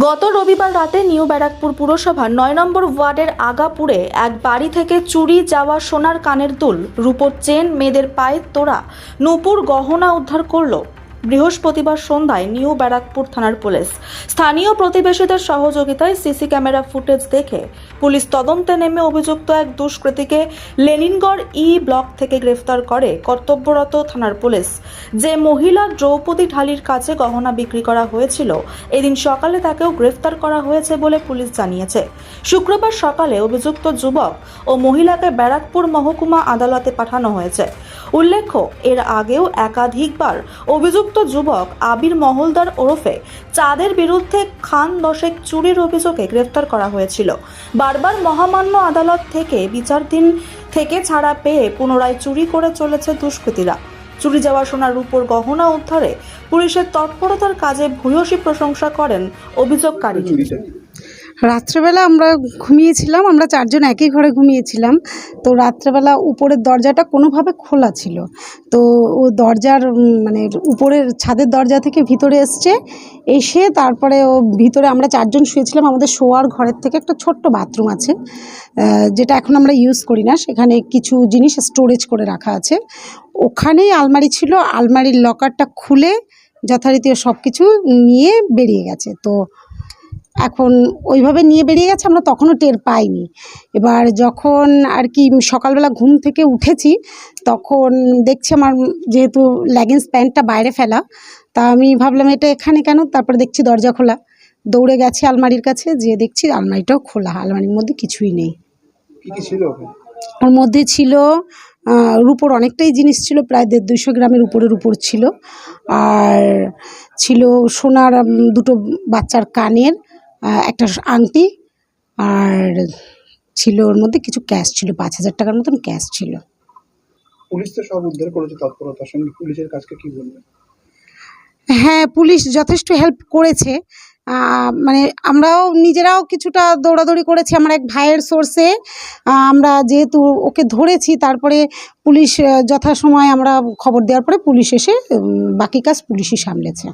গত রবিবার রাতে নিউ ব্যারাকপুর পুরসভার নয় নম্বর ওয়ার্ডের আগাপুরে এক বাড়ি থেকে চুরি যাওয়া সোনার কানের দুল, রূপোর চেন, মেয়েদের পায়ের তোড়া, নূপুর গহনা উদ্ধার করল বৃহস্পতিবার সন্ধ্যায় নিউ ব্যারাকপুর থানার পুলিশ। স্থানীয় প্রতিবেশীদের সহযোগিতায় সিসি ক্যামেরা ফুটেজ দেখে পুলিশ তদন্তে নেমে অভিযুক্ত এক দুষ্কৃতীকে লেনিনগড় ই ব্লক থেকে গ্রেফতার করে কর্তব্যরত থানার পুলিশ। যে মহিলা দ্রৌপদী ঢালির কাছে গহনা বিক্রি করা হয়েছিল, এদিন সকালে তাকেও গ্রেফতার করা হয়েছে বলে পুলিশ জানিয়েছে। শুক্রবার সকালে অভিযুক্ত যুবক ও মহিলাকে ব্যারাকপুর মহকুমা আদালতে পাঠানো হয়েছে। উল্লেখ্য, এর আগেও একাধিকবার অভিযুক্ত যুবক আবির মহলদার ওরফে চাঁদের বিরুদ্ধে খান দশেক চুরির অভিযোগে গ্রেফতার করা হয়েছিল। বারবার মহামান্য আদালত থেকে বিচারধীন থেকে ছাড়া পেয়ে পুনরায় চুরি করে চলেছে দুষ্কৃতীরা। চুরি যাওয়া সোনার উপর গহনা উদ্ধারে পুলিশের তৎপরতার কাজে ভূয়সী প্রশংসা করেন অভিযোগকারী রাত্রেবেলা আমরা ঘুমিয়েছিলাম, আমরা চারজন একই ঘরে ঘুমিয়েছিলাম। তো রাত্রেবেলা উপরের দরজাটা কোনোভাবে খোলা ছিল। তো ও দরজার মানে উপরের ছাদের দরজা থেকে ভিতরে এসছে, এসে তারপরে ও ভিতরে আমরা চারজন শুয়েছিলাম। আমাদের শোয়ার ঘরের থেকে একটা ছোট্ট বাথরুম আছে যেটা এখন আমরা ইউজ করি না। সেখানে কিছু জিনিস স্টোরেজ করে রাখা আছে। ওখানেই আলমারি ছিল, আলমারির লকারটা খুলে যথারীতি সব কিছু নিয়ে বেরিয়ে গেছে। তো এখন ওইভাবে নিয়ে বেরিয়ে গেছে আমরা তখনও টের পাইনি। এবার যখন আর কি সকালবেলা ঘুম থেকে উঠেছি তখন দেখছি আমার যেহেতু লেগিংস প্যান্টটা বাইরে ফেলা তা আমি ভাবলাম এটা এখানে কেন? তারপরে দেখছি দরজা খোলা। দৌড়ে গেছি আলমারির কাছে যেয়ে দেখছি আলমারিটাও খোলা আলমারির মধ্যে কিছুই নেই? ওর মধ্যে ছিল রুপোর অনেকটাই জিনিস ছিল প্রায় দেড় দুশো গ্রামের উপরের উপর ছিল। আর ছিল সোনার দুটো বাচ্চার কানের একটা আংটি আর ছিল ওর মধ্যে কিছু ক্যাশ ছিল পাঁচ হাজার টাকার মতন ক্যাশ ছিল। পুলিশ তো সব উদ্ধার করেছে তৎপরতার সঙ্গে পুলিশের কাজকে কি বলবেন হ্যাঁ পুলিশ যথেষ্ট হেল্প করেছে। মানে আমরাও নিজেরাও কিছুটা দৌড়াদৌড়ি করেছি আমার এক ভাইয়ের সোর্সে আমরা যেহেতু ওকে ধরেছি তারপরে পুলিশ যথাসময় আমরা খবর দেওয়ার পরে পুলিশ এসে বাকি কাজ পুলিশই সামলেছে।